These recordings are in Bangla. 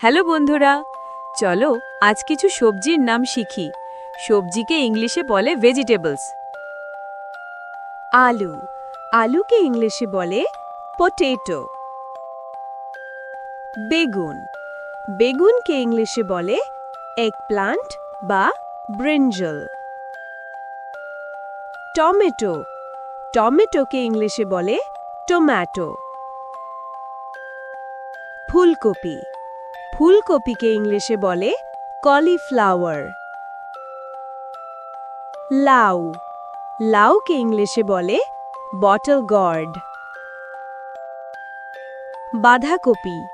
হ্যালো বন্ধুরা, চলো আজ কিছু সবজির নাম শিখি। সবজিকে ইংলিশে বলে ভেজিটেবলস আলু। আলুকে ইংলিশে বলে পটেটো বেগুন। বেগুনকে ইংলিশে বলে এক প্লান্ট বা ব্রিঞ্জল টমেটো। টমেটোকে ইংলিশে বলে টোম্যাটো ফুলকপি। ফুলকপিকে ইংলিশে বলে কলিফ্লাওয়ার। লাউ। লাউকে ইংলিশে বলে বটল গর্ড। বাঁধাকপি।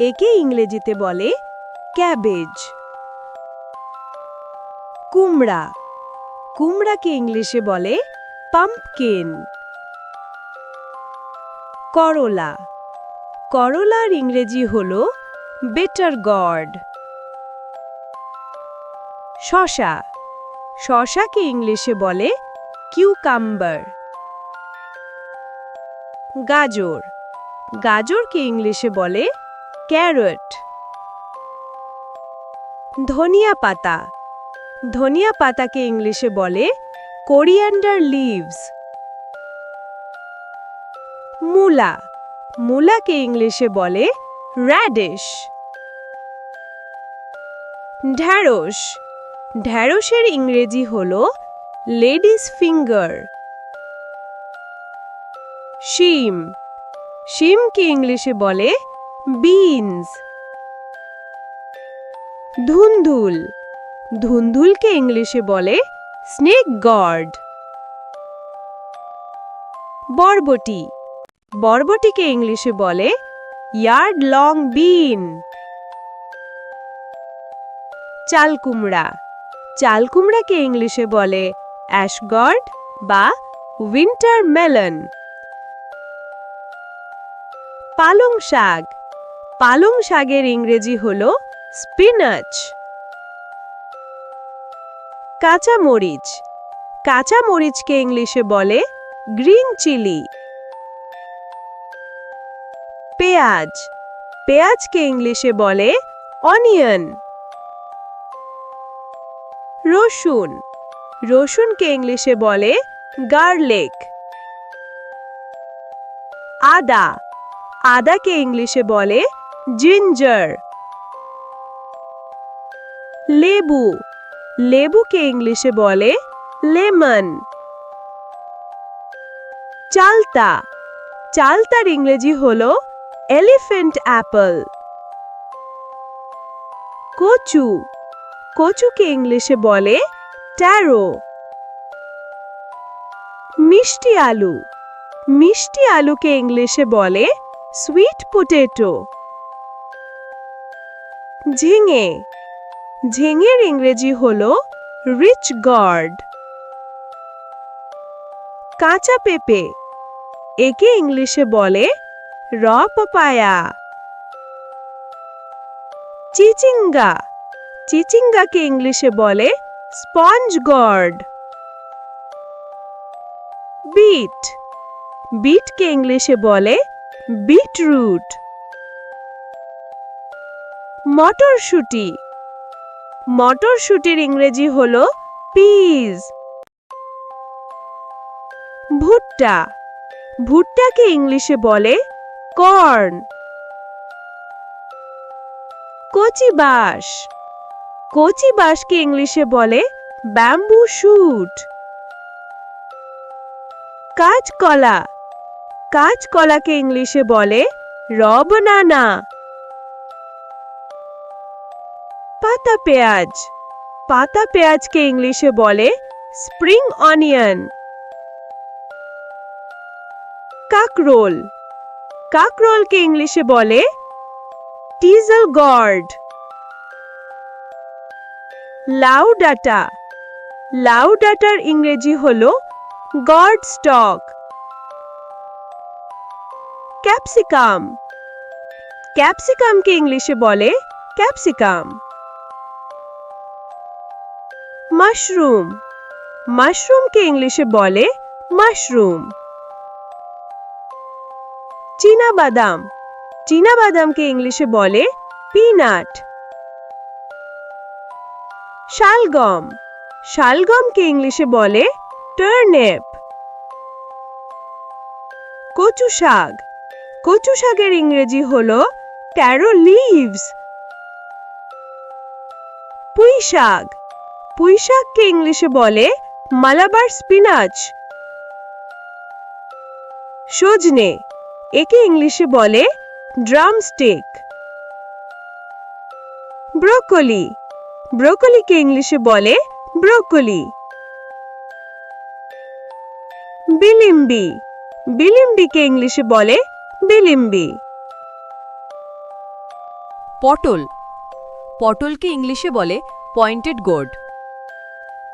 একে ইংরেজিতে বলে ক্যাবেজ। কুমড়া। কুমড়াকে ইংলিশে বলে পাম্পকেন। করলা। করলার ইংরেজি হল বেটার গড শশা শশাকে ইংলিশে বলে কিউকাম্বার গাজর. গাজরকে ইংলিশে বলে ক্যারট ধনিয়া পাতা. ধনিয়া পাতাকে ইংলিশে বলে কোরিয়ান্ডার লিভস মূলা. মূলাকে ইংলিশে বলে র্যাডিশ ঢ্যাঁড়স ঢ্যাঁড়সের ইংরেজি হল লেডিস ফিঙ্গার। শিম. শিমকে ইংলিশে বলে বিনস ধুন্দুল. ধুন্দুলকে ইংলিশে বলে স্নেক গড বরবটি. বরবটিকে ইংলিশে বলে ইয়ার্ড লং বিন চাল কুমড়া। চাল কুমড়াকে ইংলিশে বলে অ্যাশগর্ড বা উইন্টার মেলন। পালং শাক। পালং শাকের ইংরেজি হল স্পিনাচ। কাঁচা মরিচ কাঁচা মরিচকে ইংলিশে বলে গ্রিন চিলি। পেঁয়াজ। পেঁয়াজকে ইংলিশে বলে অনিয়ন। রসুন। রসুনকে ইংলিশে বলে গার্লিক। আদা। আদাকে ইংলিশে বলে জিঞ্জার। লেবু। লেবুকে ইংলিশে বলে লেমন। চালতা। চালতার ইংরেজি হলো এলিফ্যান্ট অ্যাপল। কচু। কচুকে ইংলিশে বলে ট্যারো। মিষ্টি আলু। মিষ্টি আলুকে ইংলিশে বলে সুইট পোটেটো। ঝিঙে। ঝিঙের ইংরেজি হল রিচ গড। কাঁচা পেঁপে। একে ইংলিশে বলে র পাপায়া। চিচিঙ্গা। চিচিঙ্গাকে ইংলিশে বলে স্পঞ্জ গড। বিট। বিটকে ইংলিশে বলে বিটরুট। মটরশুঁটি। মটরশুঁটির ইংরেজি হল পিজ। ভুট্টা। ভুট্টাকে ইংলিশে বলে কর্ন কচি বাঁশ। কচি বাঁশকে ইংলিশে বলে ব্যাম্বু শুট। কাঁচকলা। কাঁচকলাকে ইংলিশে বলে রবনানা। পাতা পেঁয়াজ। পাতা পেঁয়াজকে ইংলিশে বলে স্প্রিং অনিয়ন। কাকরোল। কাকরোলকে ইংলিশে বলে টিজল গর্ড। লাউ ডাটা লাউ ডাটার ইংরেজি হল গড স্টক। ক্যাপসিকাম। ক্যাপসিকামকে ইংলিশে বলে ক্যাপসিকাম। মাশরুম। মাশরুমকে ইংলিশে বলে মাশরুম। চীনা বাদাম চীনা বাদামকে ইংলিশে বলে পিনাট। শালগম। শালগমকে ইংলিশে বলে টার্নেপ। কচু শাক কচু শাকের ইংরেজি হল ট্যারো লিভস পুঁই শাক পুঁই শাককে ইংলিশে বলে মালাবার স্পিনাচ সজনে। একে ইংলিশে বলে ড্রাম ড্রামস্টিক। ব্রোকলি। ব্রোকলিকে ইংলিশে বলে ব্রোকলি। বিলিম্বি। বিলিম্বিকে ইংলিশে বলে বিলিম্বি। পটল। পটলকে ইংলিশে বলে পয়েন্টেড গোর্ড।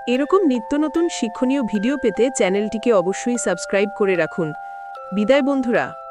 এরকম নিত্য নতুন শিক্ষণীয় ভিডিও পেতে চ্যানেলটিকে অবশ্যই সাবস্ক্রাইব করে রাখুন। বিদায় বন্ধুরা।